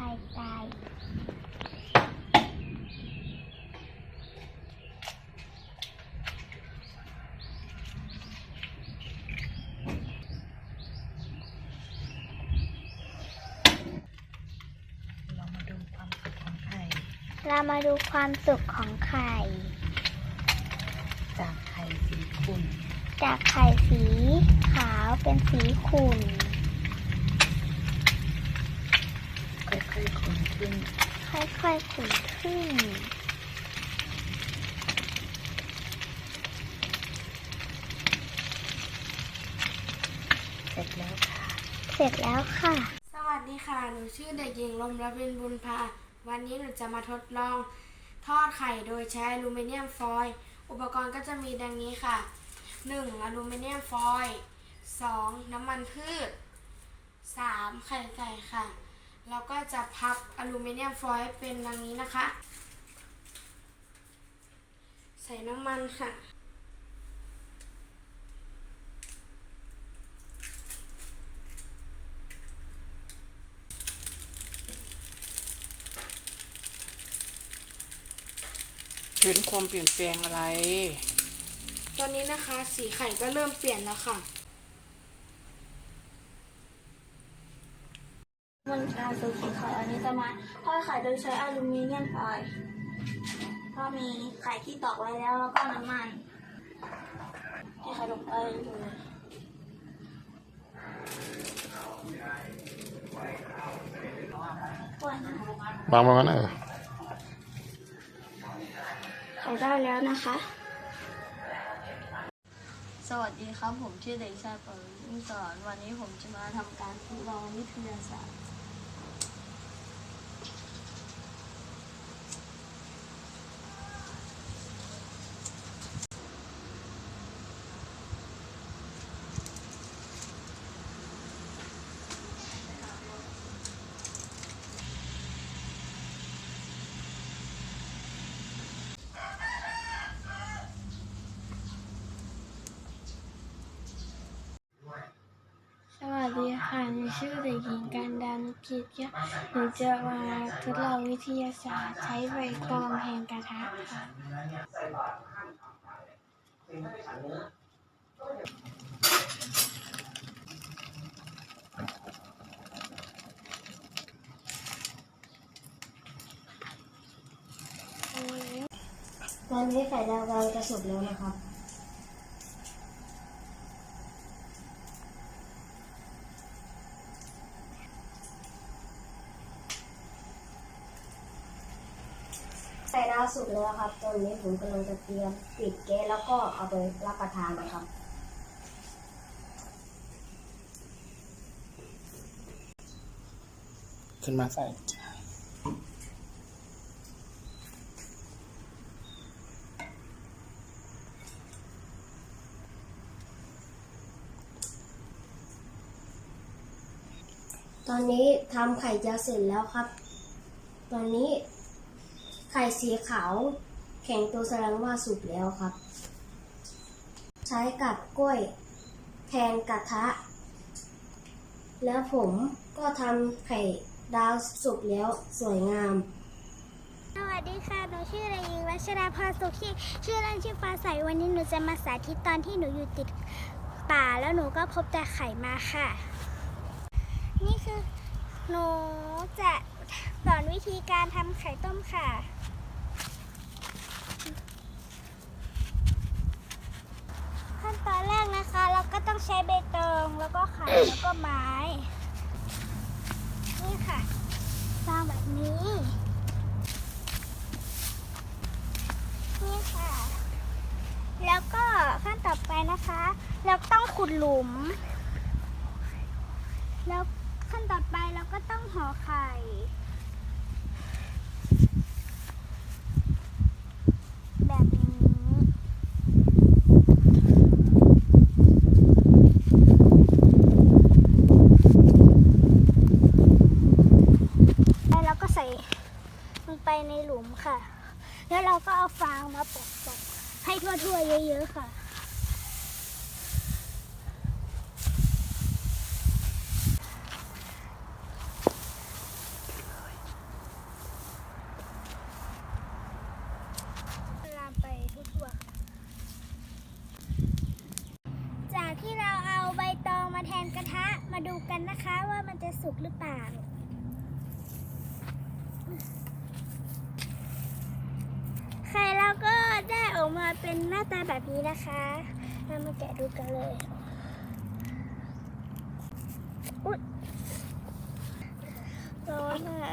ไข่ไก่เรามาดูความสุขของไข่เรามาดูความสุขของไข่ จากไข่สีขุ่น จากไข่สีขาวเป็นสีขุ่น ค่อยๆขนขึ้น ค่อยๆขนขึ้น เสร็จแล้วค่ะ เสร็จแล้วค่ะ สวัสดีค่ะ หนูชื่อเด็กหญิงลมระบินบุญพา วันนี้หนูจะมาทดลอง ทอดไข่โดยใช้อลูมิเนียมฟอยล์ อุปกรณ์ก็จะมีดังนี้ค่ะ 1. อลูมิเนียมฟอยล์ 2. น้ำมันพืช 3. ไข่ไก่ค่ะ แล้วก็จะพับอลูมิเนียมฟอยล์เป็นดังนี้นะคะ ใส่น้ำมันค่ะ เห็นความเปลี่ยนแปลงอะไร ตอนนี้นะคะ สีไข่ก็เริ่มเปลี่ยนแล้วค่ะ มันการสูสีไข่อันนี้จะมาทอดไข่โดยใช้อลูมิเนียมฟอยล์ก็มีไข่ที่ตอกไว้แล้วแล้วก็น้ำมันที่ไข่ลงไปเลยก่อนนะวางมางั้นเออไข่ได้แล้วนะคะ สวัสดีครับผมชื่อเด็กชายปวินสอนวันนี้ผมจะมาทำการทดลองวิทยาศาสตร์ ชื่อเด็กหญิงการดานุกิจค่ะหนูจะมาทดลองวิทยาศาสตร์ใช้ใบตองแทนกระทะค่ะตอนนี้ไข่ดาวเราจะสุกแล้วนะครับ ไข่ดาวสุกแล้วครับตอนนี้ผมกำลังจะเตรียมปิดแก๊สแล้วก็เอาไปรับประทานนะครับ ขึ้นมาใส่ตอนนี้ทำไข่จะเสร็จแล้วครับ ตอนนี้ ไข่สีขาว แข็งตัวแสดงว่าสุกแล้วครับ ใช้กับกล้วยแทนกระทะ แล้วผมก็ทำไข่ดาวสุกแล้วสวยงาม สวัสดีค่ะ หนูชื่อเด็กหญิงวัชราพรสุขีชื่อเล่นชื่อฟ้าใส วันนี้หนูจะมาสาธิตตอนที่หนูอยู่ติดป่าแล้วหนูก็พบแต่ไข่มาค่ะ นี่คือหนูจะ สอนวิธีการทำไข่ต้มค่ะ ขั้นตอนแรกนะคะ เราก็ต้องใช้ใบตองแล้วก็ไข่แล้วก็ไม้ นี่ค่ะสร้างแบบนี้ นี่ค่ะ แล้วก็ขั้นต่อไปนะคะ เราต้องขุดหลุม แล้ว ขั้นต่อไปเราก็ต้องห่อไข่ แบบนี้ แล้วเราก็ใส่ลงไปในหลุมค่ะ แล้วเราก็เอาฟางมาปกๆให้ทั่วๆเยอะๆค่ะ มาดูกันนะคะว่ามันจะสุกหรือเปล่า ไข่เราก็ได้ออกมาเป็นหน้าตาแบบนี้นะคะ เรามาแกะดูกันเลย อุ๊ยร้อนอะ